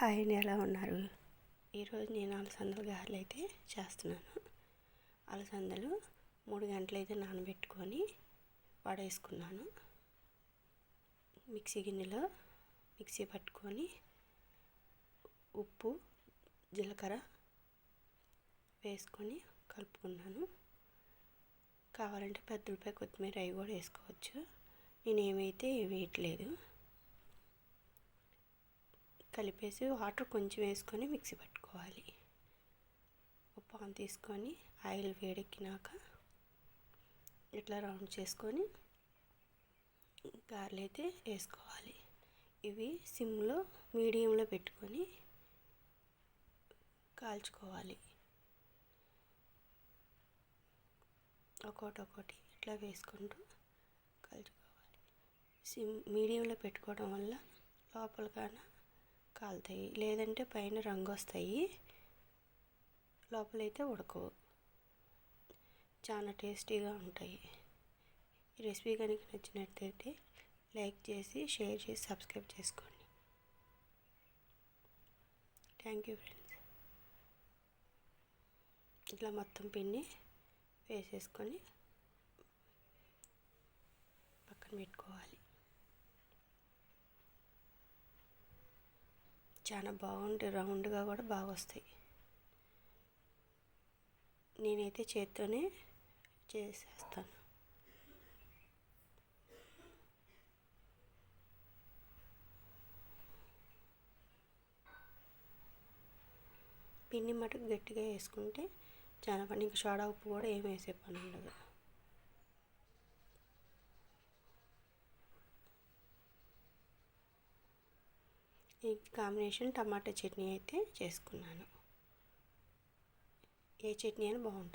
Hi అండి ఎలా ఉన్నారు? ఈరోజు నేను అలసందల గారెలు అయితే చేస్తున్నాను. అలసందలు మూడు గంటలు అయితే నానబెట్టుకొని పడేసుకున్నాను మిక్సీ గిన్నెలో మిక్సీ పట్టుకొని ఉప్పు జీలకర్ర వేసుకొని కలుపుకున్నాను. కావాలంటే పెద్దలపై కొత్తిమీర అవి కూడా వేసుకోవచ్చు. నేను ఏమైతే వేయట్లేదు. కలిపేసి వాటర్ కొంచెం వేసుకొని మిక్సీ పట్టుకోవాలి. పాన్ తీసుకొని ఆయిల్ వేడెక్కినాక ఇట్లా రౌండ్ చేసుకొని గారెలు అయితే వేసుకోవాలి. ఇవి సిమ్లో మీడియంలో పెట్టుకొని కాల్చుకోవాలి. ఒకటి ఒక్కోటి ఇట్లా వేసుకుంటూ కాల్చుకోవాలి. సిమ్ మీడియంలో పెట్టుకోవడం వల్ల లోపల కానీ కాలుతాయి. లేదంటే పైన రంగు వస్తాయి లోపలైతే ఉడకవు. చాలా టేస్టీగా ఉంటాయి. ఈ రెసిపీ కనుక నచ్చినట్లయితే లైక్ చేసి షేర్ చేసి సబ్స్క్రైబ్ చేసుకోండి. Thank you friends. ఇట్లా మొత్తం పిండి వేసేసుకొని పక్కన పెట్టుకోవాలి. చాలా బాగుంటాయి రౌండ్గా కూడా బాగా వస్తాయి నేనైతే చేత్తోనే చేసేస్తాను. పిండి మటుకు గట్టిగా వేసుకుంటే చాలా పని. ఇంకా సోడా ఉప్పు కూడా ఏం వేసే పని ఉండదు. ఈ కాంబినేషన్ టమాటా చట్నీ అయితే చేసుకున్నాను. ఏ చట్నీ అయినా బాగుంటుంది.